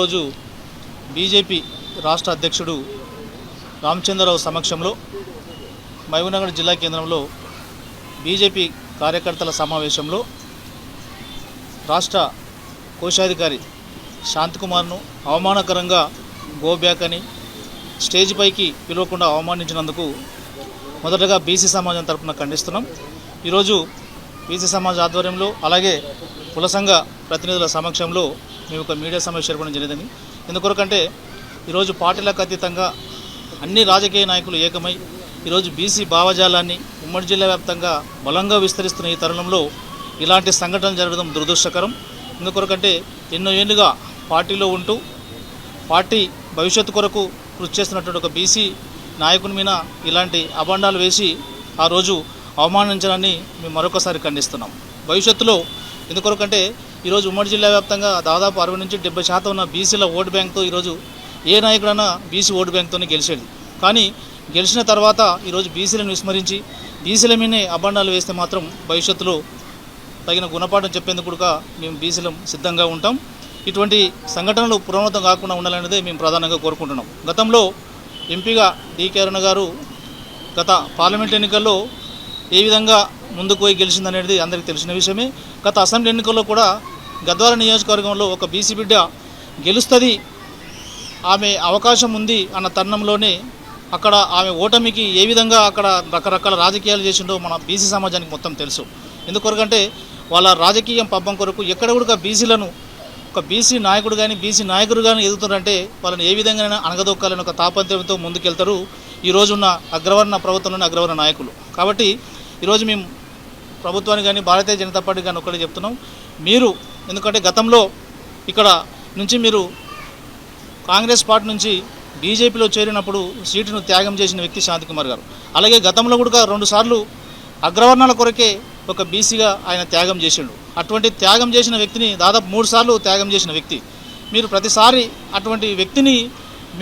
రోజు బీజేపీ రాష్ట్ర అధ్యక్షుడు రామచంద్రరావు సమక్షంలో మహబూబ్నగర్ జిల్లా కేంద్రంలో బీజేపీ కార్యకర్తల సమావేశంలో రాష్ట్ర కోశాధికారి శాంతికుమార్ను అవమానకరంగా గోబ్యాక్ అని స్టేజ్ పైకి పిలవకుండా అవమానించినందుకు మొదటగా బీసీ సమాజం తరఫున ఖండిస్తున్నాం. ఈరోజు బీసీ సమాజ్ ఆధ్వర్యంలో అలాగే కుల సంఘ ప్రతినిధుల సమక్షంలో మేము ఒక మీడియా సమావేశం ఏర్పడడం జరిగింది. ఎందుకొరకంటే ఈరోజు పార్టీలకు అతీతంగా అన్ని రాజకీయ నాయకులు ఏకమై ఈరోజు బీసీ భావజాలాన్ని ఉమ్మడి జిల్లా వ్యాప్తంగా బలంగా విస్తరిస్తున్న ఈ తరుణంలో ఇలాంటి సంఘటనలు జరగడం దురదృష్టకరం. ఎందుకొరకంటే ఎన్నో ఏళ్ళుగా పార్టీలో ఉంటూ పార్టీ భవిష్యత్తు కొరకు కృషి చేస్తున్నటువంటి ఒక బీసీ నాయకుని మీద ఇలాంటి అభండాలు వేసి ఆ రోజు అవమానించడాన్ని మేము మరొకసారి ఖండిస్తున్నాం. భవిష్యత్తులో ఎందుకొరకంటే ఈరోజు ఉమ్మడి జిల్లా వ్యాప్తంగా దాదాపు అరవై నుంచి డెబ్బై శాతం ఉన్న బీసీల ఓటు బ్యాంక్తో ఈరోజు ఏ నాయకుడైనా బీసీ ఓటు బ్యాంక్తోనే గెలిచేది. కానీ గెలిచిన తర్వాత ఈరోజు బీసీలను విస్మరించి బీసీల మీదనే అభండాలు వేస్తే మాత్రం భవిష్యత్తులో తగిన గుణపాఠం చెప్పేందుకు కూడా మేము బీసీలం సిద్ధంగా ఉంటాం. ఇటువంటి సంఘటనలు పునరావృతం కాకుండా ఉండాలనేదే మేము ప్రధానంగా కోరుకుంటున్నాం. గతంలో ఎంపీగా డి అరుణ గారు గత పార్లమెంట్ ఎన్నికల్లో ఏ విధంగా ముందుకు పోయి గెలిచిందనేది అందరికీ తెలిసిన విషయమే. గత అసెంబ్లీ ఎన్నికల్లో కూడా గద్వాల నియోజకవర్గంలో ఒక బీసీ బిడ్డ గెలుస్తుంది ఆమె అవకాశం ఉంది అన్న తరుణంలోనే అక్కడ ఆమె ఓటమికి ఏ విధంగా అక్కడ రకరకాల రాజకీయాలు చేసిండో మన బీసీ సమాజానికి మొత్తం తెలుసు. ఎందుకొరకంటే వాళ్ళ రాజకీయం పబ్బం కొరకు ఎక్కడ కూడా బీసీలను ఒక బీసీ నాయకుడు కానీ బీసీ నాయకుడు కానీ ఎదుగుతున్నారంటే వాళ్ళని ఏ విధంగా అణగదొక్కాలని ఒక తాపత్రయంతో ముందుకెళ్తారు ఈ రోజున్న అగ్రవర్ణ ప్రభుత్వంలోని అగ్రవర్ణ నాయకులు. కాబట్టి ఈరోజు మేము ప్రభుత్వానికి కానీ భారతీయ జనతా పార్టీ కానీ ఒకటి చెప్తున్నాం. మీరు ఎందుకంటే గతంలో ఇక్కడ నుంచి మీరు కాంగ్రెస్ పార్టీ నుంచి బీజేపీలో చేరినప్పుడు సీటును త్యాగం చేసిన వ్యక్తి శాంతికుమార్ గారు. అలాగే గతంలో కూడా రెండుసార్లు అగ్రవర్ణాల కొరకే ఒక బీసీగా ఆయన త్యాగం చేసిండు. అటువంటి త్యాగం చేసిన వ్యక్తిని దాదాపు మూడు సార్లు త్యాగం చేసిన వ్యక్తి. మీరు ప్రతిసారి అటువంటి వ్యక్తిని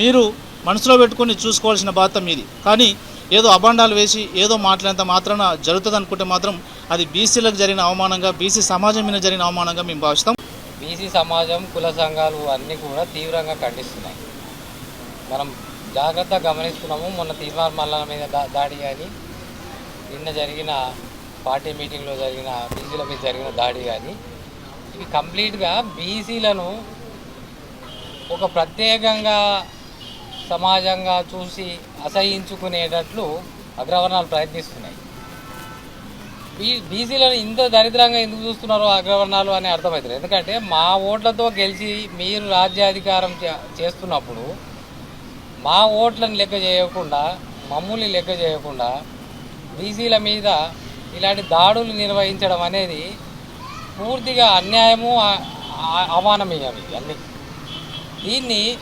మీరు మనసులో పెట్టుకొని చూసుకోవాల్సిన బాధ్యత మీది. కానీ ఏదో అభాండాలు వేసి ఏదో మాట్లాడినంత మాత్రాన జరుగుతుంది అనుకుంటే మాత్రం అది బీసీలకు జరిగిన అవమానంగా బీసీ సమాజం మీద జరిగిన అవమానంగా మేము భావిస్తాం. బీసీ సమాజం కుల సంఘాలు అన్నీ కూడా తీవ్రంగా ఖండిస్తున్నాయి. మనం జాగ్రత్తగా గమనిస్తున్నాము మొన్న తీర్మార్ మల్లాల మీద దాడి కానీ నిన్న జరిగిన పార్టీ మీటింగ్లో జరిగిన బీసీల మీద జరిగిన దాడి కానీ ఇవి కంప్లీట్గా బీసీలను ఒక ప్రత్యేకంగా సమాజంగా చూసి అసహించుకునేటట్లు అగ్రవర్ణాలు ప్రయత్నిస్తున్నాయి. బీ బీసీలను ఇంత దరిద్రంగా ఎందుకు చూస్తున్నారో అగ్రవర్ణాలు అని అర్థమవుతుంది ఎందుకంటే మా ఓట్లతో గెలిచి మీరు రాజ్యాధికారం చే- చేస్తున్నప్పుడు మా ఓట్లను లెక్క చేయకుండా మమ్మల్ని లెక్క చేయకుండా బీసీల మీద ఇలాంటి దాడులు నిర్వహించడం అనేది పూర్తిగా అన్యాయము ఆ- ఆ- అవమానమీయం అన్ని. దీన్ని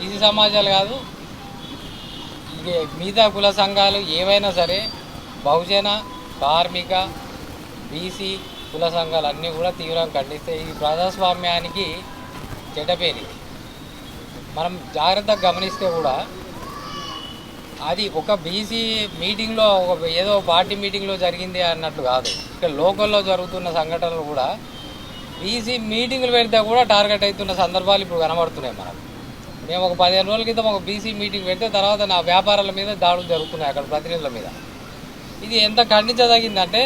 బీసీ సమాజాలు కాదు ఇది మిగతా కుల సంఘాలు ఏవైనా సరే బహుజన కార్మిక బీసీ కుల సంఘాలు అన్నీ కూడా తీవ్రంగా ఖండిస్తే ఈ ప్రజాస్వామ్యానికి చెడ్డపేరు. మనం జాగ్రత్తగా గమనిస్తే కూడా అది ఒక బీసీ మీటింగ్లో ఒక ఏదో పార్టీ మీటింగ్లో జరిగింది అన్నట్లు కాదు. ఇక్కడ లోకల్లో జరుగుతున్న సంఘటనలు కూడా బీసీ మీటింగ్లు పెడితే కూడా టార్గెట్ అవుతున్న సందర్భాలు ఇప్పుడు కనబడుతున్నాయి మనకు. మేము ఒక పదిహేను రోజుల క్రితం ఒక బీసీ మీటింగ్ పెడితే తర్వాత నా వ్యాపారాల మీద దాడులు జరుగుతున్నాయి అక్కడ ప్రతినిధుల మీద. ఇది ఎంత ఖండించదగిందంటే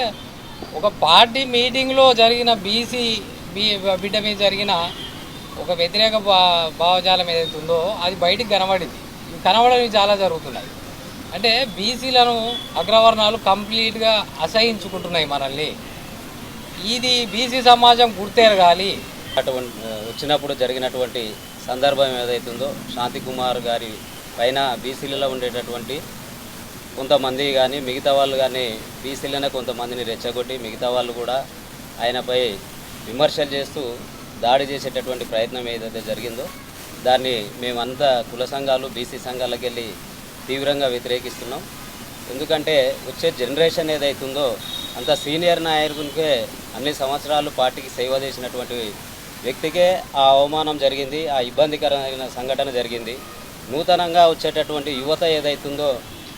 ఒక పార్టీ మీటింగ్లో జరిగిన బీసీ బీ బిడ్డ మీద జరిగిన ఒక వ్యతిరేక భా భావజాలం ఏదైతే ఉందో అది బయటికి కనబడింది. ఇవి చాలా జరుగుతున్నాయి. అంటే బీసీలను అగ్రవర్ణాలు కంప్లీట్గా అసహించుకుంటున్నాయి మనల్ని. ఇది బీసీ సమాజం గుర్తెరగాలి. అటువంటి వచ్చినప్పుడు జరిగినటువంటి సందర్భం ఏదైతుందో శాంతి కుమార్ గారి పైన బీసీలలో ఉండేటటువంటి కొంతమంది కానీ మిగతా వాళ్ళు కానీ బీసీలనే కొంతమందిని రెచ్చగొట్టి మిగతా వాళ్ళు కూడా ఆయనపై విమర్శలు చేస్తూ దాడి చేసేటటువంటి ప్రయత్నం ఏదైతే జరిగిందో దాన్ని మేమంతా కుల సంఘాలు బీసీ సంఘాలకు వెళ్ళి తీవ్రంగా వ్యతిరేకిస్తున్నాం. ఎందుకంటే వచ్చే జనరేషన్ ఏదైతుందో అంత సీనియర్ నాయకునికే అన్ని సంవత్సరాలు పార్టీకి సేవ చేసినటువంటి వ్యక్తికే ఆ అవమానం జరిగింది ఆ ఇబ్బందికరమైన సంఘటన జరిగింది. నూతనంగా వచ్చేటటువంటి యువత ఏదైతుందో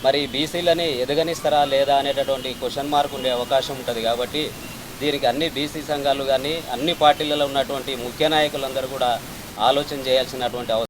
మరి బీసీలని ఎదగనిస్తారా లేదా అనేటటువంటి క్వశ్చన్ మార్క్ ఉండే అవకాశం ఉంటుంది కాబట్టి దీనికి అన్ని బీసీ సంఘాలు కానీ అన్ని పార్టీలలో ఉన్నటువంటి ముఖ్య నాయకులందరూ కూడా ఆలోచన చేయాల్సినటువంటి అవసరం